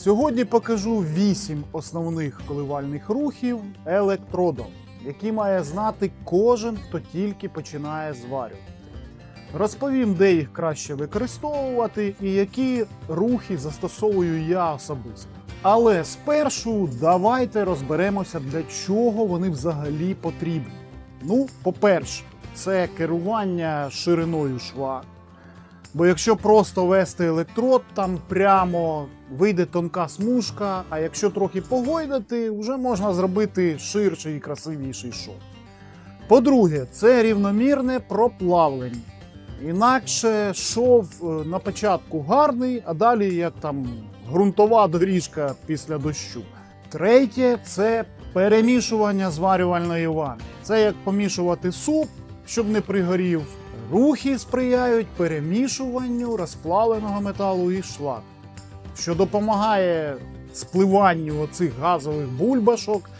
Сьогодні покажу 8 основних коливальних рухів електродом, які має знати кожен, хто тільки починає зварювати. Розповім, де їх краще використовувати і які рухи застосовую я особисто. Але спершу давайте розберемося, для чого вони взагалі потрібні. Ну, по-перше, це керування шириною шва. Бо якщо просто вести електрод, там прямо вийде тонка смужка, а якщо трохи погойдати, вже можна зробити ширший і красивіший шов. По-друге, це рівномірне проплавлення. Інакше шов е, на початку гарний, а далі як там ґрунтова доріжка після дощу. Третє це перемішування зварювальної ванни. Це як помішувати суп, щоб не пригорів. Рухи сприяють перемішуванню розплавленого металу і шлак, що допомагає спливанню оцих газових бульбашок,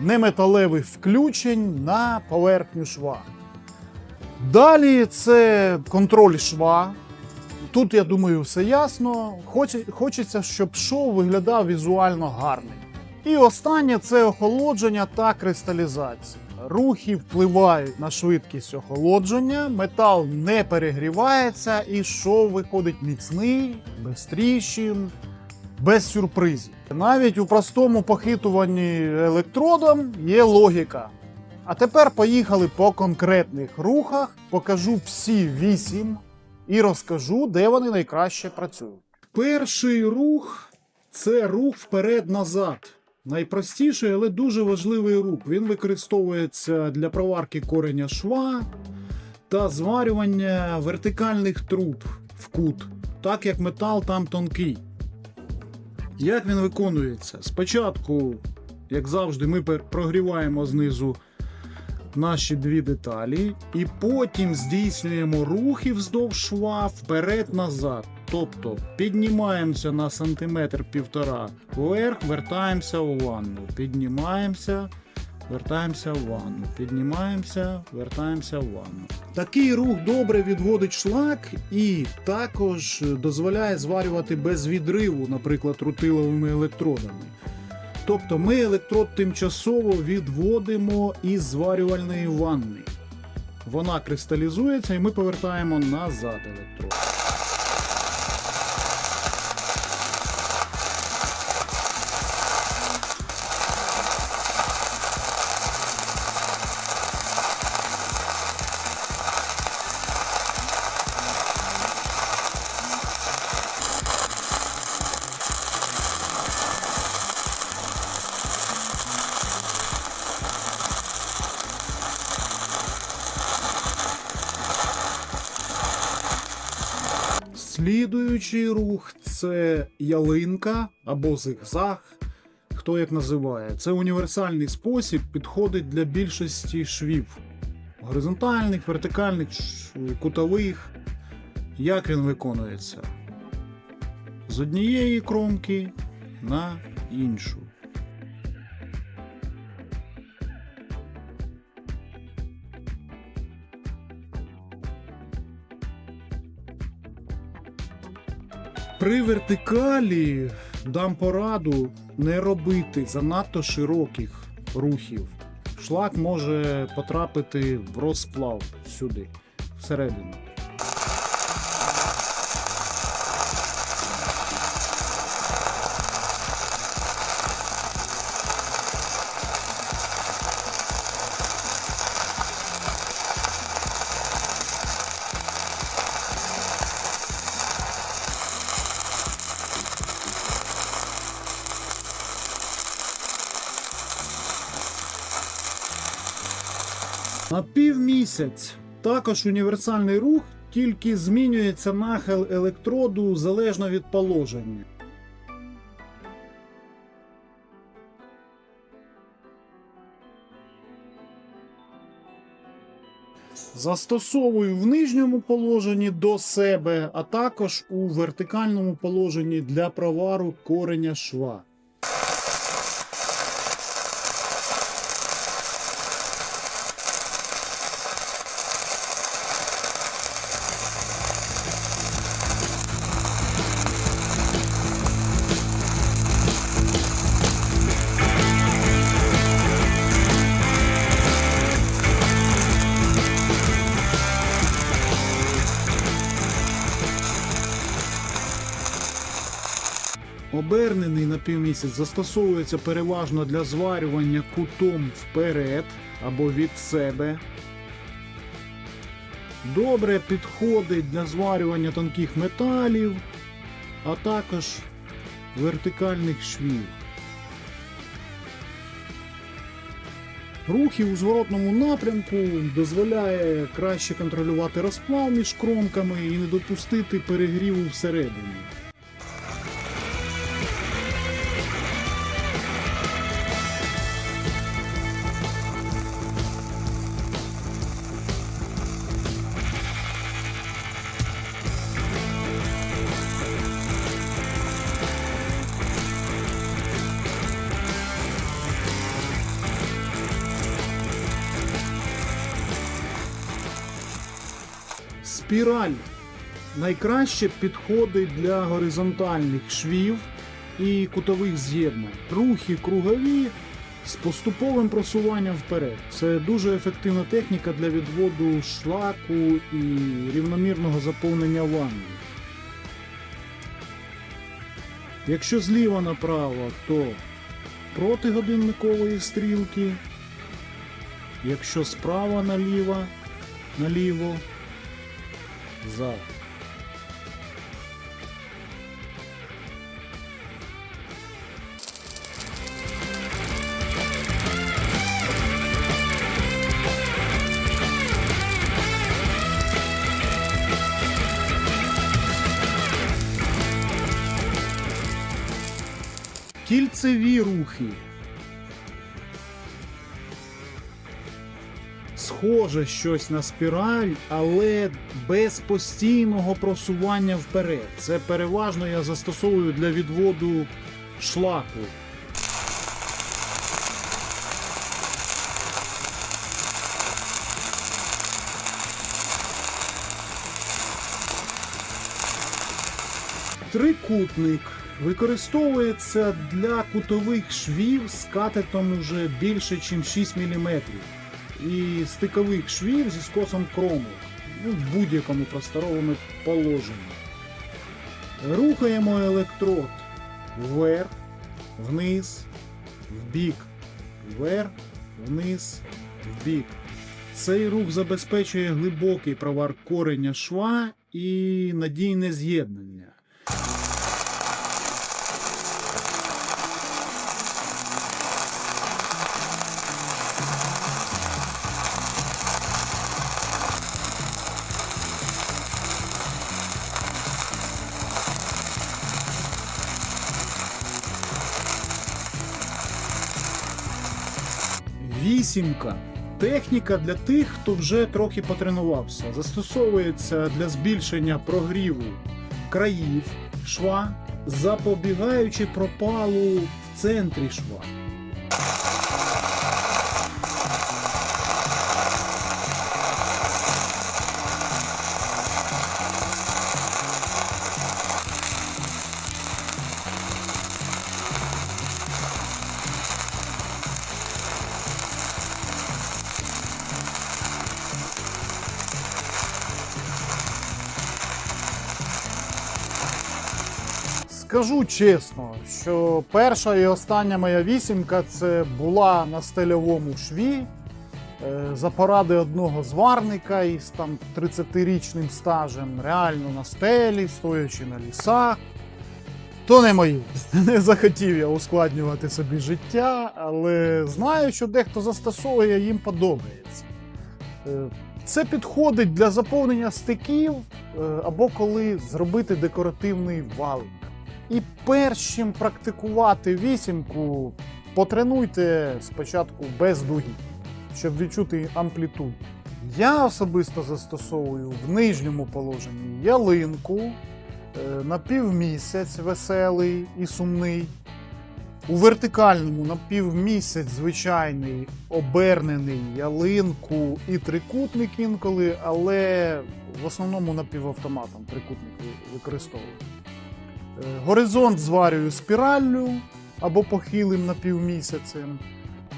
неметалевих включень на поверхню шва. Далі це контроль шва. Тут, я думаю, все ясно. Хочеться, щоб шов виглядав візуально гарний. І останнє це охолодження та кристалізація. Рухи впливають на швидкість охолодження, метал не перегрівається, і шов виходить міцний, без тріщин, без сюрпризів. Навіть у простому похитуванні електродом є логіка. А тепер поїхали по конкретних рухах, покажу всі вісім і розкажу, де вони найкраще працюють. Перший рух це рух вперед-назад. Найпростіший, але дуже важливий рух. Він використовується для проварки кореня шва та зварювання вертикальних труб в кут, так як метал там тонкий. Як він виконується? Спочатку, як завжди, ми прогріваємо знизу наші дві деталі, і потім здійснюємо рухи вздовж шва вперед-назад. Тобто піднімаємося на сантиметр півтора вверх, вертаємося у ванну. Піднімаємося, вертаємося в ванну. Піднімаємося, вертаємося в ванну. Такий рух добре відводить шлак і також дозволяє зварювати без відриву, наприклад, рутиловими електродами. Тобто ми електрод тимчасово відводимо із зварювальної ванни. Вона кристалізується і ми повертаємо назад електрод. Слідуючий рух це ялинка або зигзаг, хто як називає. Це універсальний спосіб, підходить для більшості швів. Горизонтальних, вертикальних, кутових. Як він виконується? З однієї кромки на іншу. При вертикалі дам пораду не робити занадто широких рухів. Шлак може потрапити в розплав сюди, всередину. На півмісяць також універсальний рух, тільки змінюється нахил електроду залежно від положення. Застосовую в нижньому положенні до себе, а також у вертикальному положенні для провару кореня шва. Обернений напівмісяць застосовується переважно для зварювання кутом вперед або від себе. Добре підходить для зварювання тонких металів, а також вертикальних швів. Рухи у зворотному напрямку дозволяє краще контролювати розплав між кромками і не допустити перегріву всередині. Спіраль найкраще підходить для горизонтальних швів і кутових з'єднань. Рухи кругові з поступовим просуванням вперед. Це дуже ефективна техніка для відводу шлаку і рівномірного заповнення ванни. Якщо зліва направо, то проти годинникової стрілки. Якщо справа наліво, наліво, за. Кільцеві рухи. Схоже щось на спіраль, але без постійного просування вперед. Це переважно я застосовую для відводу шлаку. Трикутник використовується для кутових швів з катетом уже більше, ніж 6 мм. І стикових швів зі скосом кромок ну, в будь-якому просторовому положенні. Рухаємо електрод вверх, вниз, вбік, вверх, вниз, вбік. Цей рух забезпечує глибокий провар кореня шва і надійне з'єднання. Вісімка. Техніка для тих, хто вже трохи потренувався. Застосовується для збільшення прогріву країв шва, запобігаючи пропалу в центрі шва. Скажу чесно, що перша і остання моя вісімка це була на стильовому шві е, за поради одного зварника із там 30-річним стажем, реально на стелі, стоячи на лісах. То не мої. Не захотів я ускладнювати собі життя, але знаю, що дехто застосовує, їм подобається. Е, Це підходить для заповнення стиків е, або коли зробити декоративний валик. І перш чим практикувати вісімку, потренуйте спочатку без дуги, щоб відчути амплітуду. Я особисто застосовую в нижньому положенні ялинку, е, напівмісяць веселий і сумний. У вертикальному напівмісяць звичайний обернений ялинку і трикутник інколи, але в основному напівавтоматом трикутник використовую. Е, Горизонт зварюю спіраллю або похилим напівмісяцем.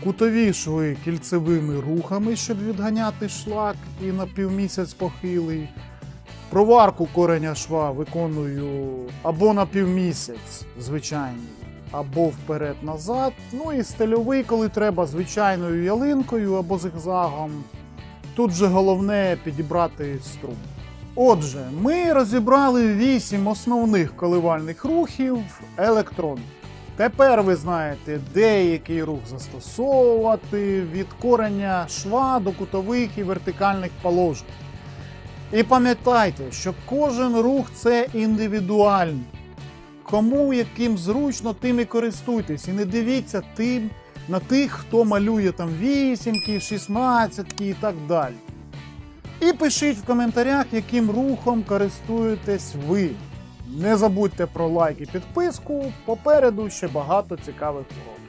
Кутові шви кільцевими рухами, щоб відганяти шлак і напівмісяць похилий. Проварку кореня шва виконую або на півмісяць звичайний, або вперед-назад. Ну і стильовий, коли треба, звичайною ялинкою або зигзагом. Тут же головне підібрати струм. Отже, ми розібрали 8 основних коливальних рухів електрон. Тепер ви знаєте, де який рух застосовувати від кореня шва до кутових і вертикальних положень. І пам'ятайте, що кожен рух це індивідуальний. Кому яким зручно, тим і користуйтесь. І не дивіться тим на тих, хто малює там вісімки, шістнадцятки і так далі. І пишіть в коментарях, яким рухом користуєтесь ви. Не забудьте про лайк і підписку. Попереду ще багато цікавих уроків.